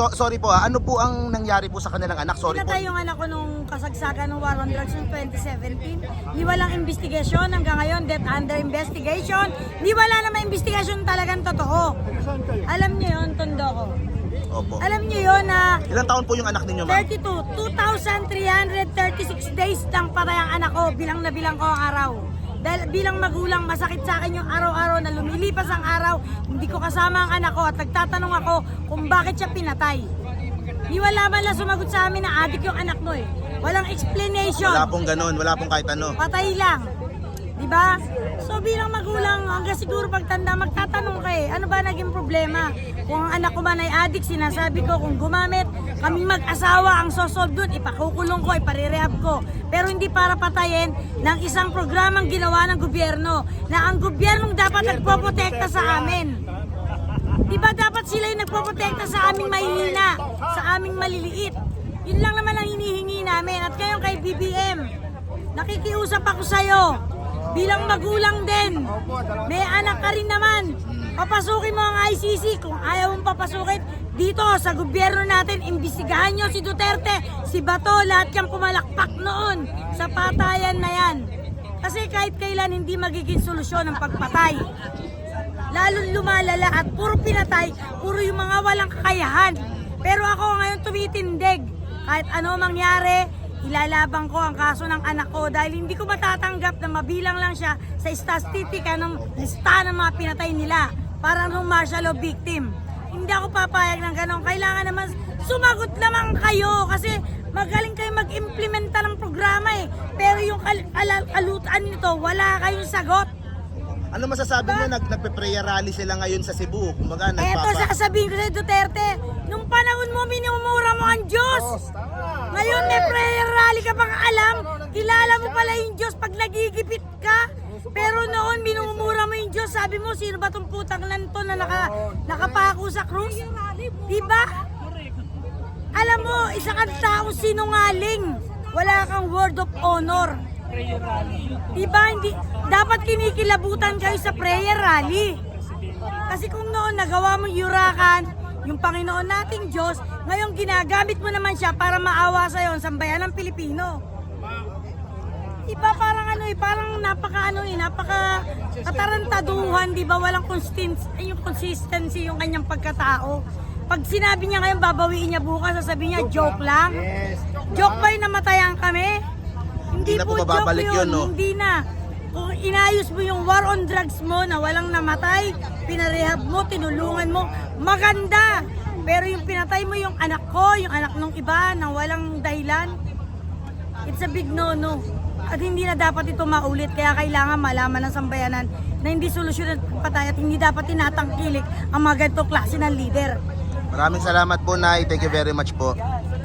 so- sorry po ah, ano po ang nangyari po sa kanilang anak? Sorry po. Pinatay yung anak ko nung kasagsagan ng war on drugs noong 2017. Di walang investigasyon hanggang ngayon, death under investigation. Di wala naman investigasyon talagang totoo. Alam niyo yun, tondo ko. Opo. Alam niyo yun na Ilang taon po yung anak ninyo, ma'am? 32, 2,336 days lang patay ang anak ko, bilang na bilang ko ang araw. Dahil bilang magulang, masakit sa akin yung araw-araw na lumilipas ang araw, hindi ko kasama ang anak ko at nagtatanong ako kung bakit siya pinatay. Di wala man lang sumagot sa amin na adik yung anak mo eh. Walang explanation. Wala pong ganun, wala pong kahit ano. Patay lang. Di ba? So bilang magulang, hanggang siguro pagtanda, magtatanong ka eh, ano ba naging problema? Kung ang anak ko man ay addict, sinasabi ko kung gumamit, kaming mag-asawa ang sosolve dun, ipakukulong ko, iparirehab ko. Pero hindi para patayin ng isang programang ginawa ng gobyerno na ang gobyernong dapat nagpoprotekta sa amin. Di ba dapat sila yung nagpoprotekta sa aming mahihina, sa aming maliliit? Yun lang naman ang hinihingi namin. At ngayon kay BBM, nakikiusap ako sa'yo. Bilang magulang din, may anak ka rin naman. Papasukin mo ang ICC kung ayaw mong papasukin. Dito sa gobyerno natin, imbestigahan nyo si Duterte, si Bato, lahat yung pumalakpak noon sa patayan na yan. Kasi kahit kailan hindi magiging solusyon ang pagpatay lalong lumalala at puro pinatay, puro yung mga walang kakayahan. Pero ako ngayon tumitindig. Kahit ano mangyari, ilalabang ko ang kaso ng anak ko dahil hindi ko matatanggap na mabilang lang siya sa statistika ng lista ng mga pinatay nila. Parang nung martial law victim. Hindi ako papayag ng ganon. Kailangan naman sumagot lamang kayo kasi magaling kayo mag-implementa ng programa eh. Pero yung kal- kal- kalutan nito, wala kayong sagot. Ano masasabi niyo nag nagpe-prayer rally sila ngayon sa Cebu? Kumbaga Eto nagpapa sasabihin ko sa Duterte, nung panahon mo minumura mo ang Diyos. Ngayon may prayer rally ka pang alam, kilala mo pala yung Diyos pag nagigipit ka. Pero noon minumura mo yung Diyos, sabi mo sino ba tong putang nan to na naka, nakapako sa krus? Diba? Alam mo, isa kang taong sinungaling. Wala kang word of honor. Diba hindi dapat kinikilabutan kayo sa prayer rally. Kasi kung noon nagawa mo yurakan yung Panginoon nating Diyos, ngayon ginagamit mo naman siya para maawa sa iyo ang sambayan ng Pilipino. Diba parang ano eh, parang napaka ano eh, napaka katarantaduhan, di ba? Walang consistency, yung consistency yung kanyang pagkatao. Pag sinabi niya ngayon, babawiin niya bukas, sasabihin niya, joke lang. Joke ba yung namatayan kami? Hindi, Hindi na po po, mababalik joke yun, yun, no? Hindi na. Kung inayos mo yung war on drugs mo na walang namatay, pinarehab mo, tinulungan mo, maganda. Pero yung pinatay mo yung anak ko, yung anak ng iba na walang dahilan, it's a big no-no. At hindi na dapat ito maulit, kaya kailangan malaman ng sambayanan na hindi solusyon at patay at hindi dapat tinatangkilik ang mga ganitong klase ng leader. Maraming salamat po, Nay. Thank you very much po.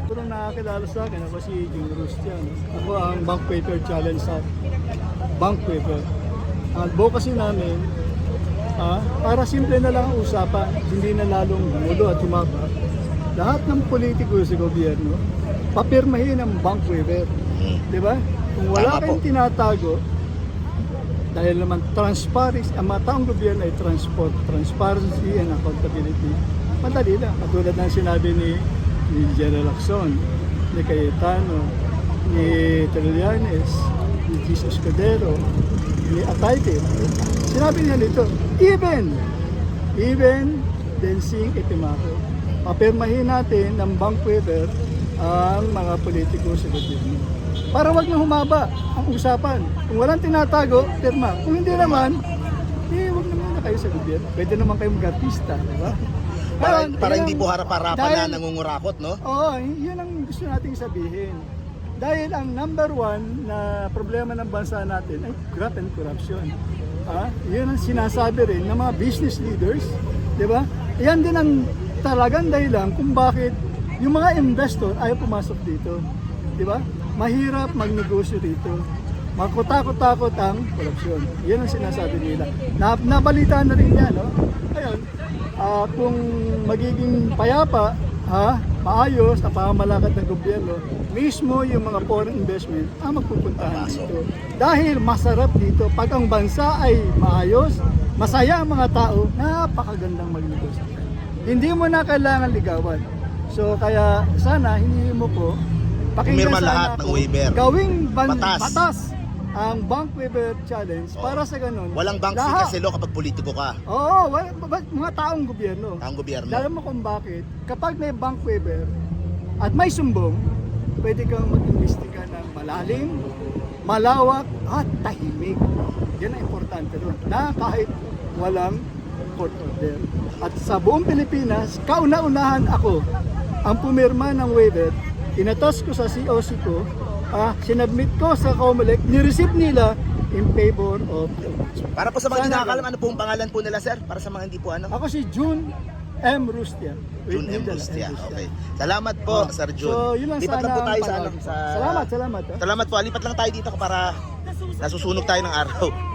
Pero nakakilala sa akin, ako si Jing Rustian. Ako ang Bank Paper Challenge sa Bank Paper. Ang advocacy namin, ah, para simple na lang ang usapan, hindi na lalong gumulo at humaba. Lahat ng politiko sa gobyerno, papirmahin ang Bank Paper. Di ba? Kung wala Tama po. kayong tinatago, dahil naman transparency, ang mga taong gobyerno ay transport, transparency and accountability. Madali lang. Katulad ng sinabi ni, ni General Lacson, ni Cayetano, ni Trillanes, ni Jesus Cordero, ni Atayte. Sinabi niya nito, even, even Densing Epimaco, papirmahin natin ng bank waiver ang mga politiko sa gobyerno. Para wag na humaba ang usapan. Kung walang tinatago, pirma. Kung hindi naman, eh, wag naman na kayo sa gobyerno. Pwede naman kayo mag-artista, di ba? Para, para yan- hindi po harap-harapan na nangungurakot, no? Oo, yun ang gusto nating sabihin. Dahil ang number one na problema ng bansa natin ay graft and corruption. Ah, yun ang sinasabi rin ng mga business leaders, di ba? Yan din ang talagang dahilan kung bakit yung mga investor ayaw pumasok dito. Di ba? Mahirap magnegosyo dito. Makutakot-takot ang korupsyon. Yan ang sinasabi nila. Na, nabalita na rin yan, no? Ayun, ah, kung magiging payapa, ha, maayos na pamamalakad ng gobyerno, mismo yung mga foreign investment ang magpupuntahan dito. Dahil masarap dito, pag ang bansa ay maayos, masaya ang mga tao, napakagandang magnegosyo. Hindi mo na kailangan ligawan. So kaya sana hindi mo ko pakinggan sana lahat ng waiver. Gawing ban- Batas. batas ang bank waiver challenge Oo. para sa ganun. Walang bank fee lahat- kasi lo kapag politiko ka. Oo, wala, ba- mga taong gobyerno. Ang gobyerno. Alam mo kung bakit? Kapag may bank waiver at may sumbong, pwede kang mag-imbestiga ng malalim, malawak, at tahimik. Yan ang importante doon. Na kahit walang court order. At sa buong Pilipinas, kauna-unahan ako ang pumirma ng waiver. Inatos ko sa COC ko, ah, sinabmit ko sa COMELEC, ni-receive nila in favor of the. Para po sa mga hindi nakakalam, ano po ang pangalan po nila, sir? Para sa mga hindi po ano? Ako si June M. Rustia. June M. Rustia. Okay. Salamat po, Oh, Sir June. So, yun lang Lipat sana lang po tayo sa ano? Sa... Salamat, salamat. ah. Salamat po. Lipat lang tayo dito para nasusunog tayo ng araw.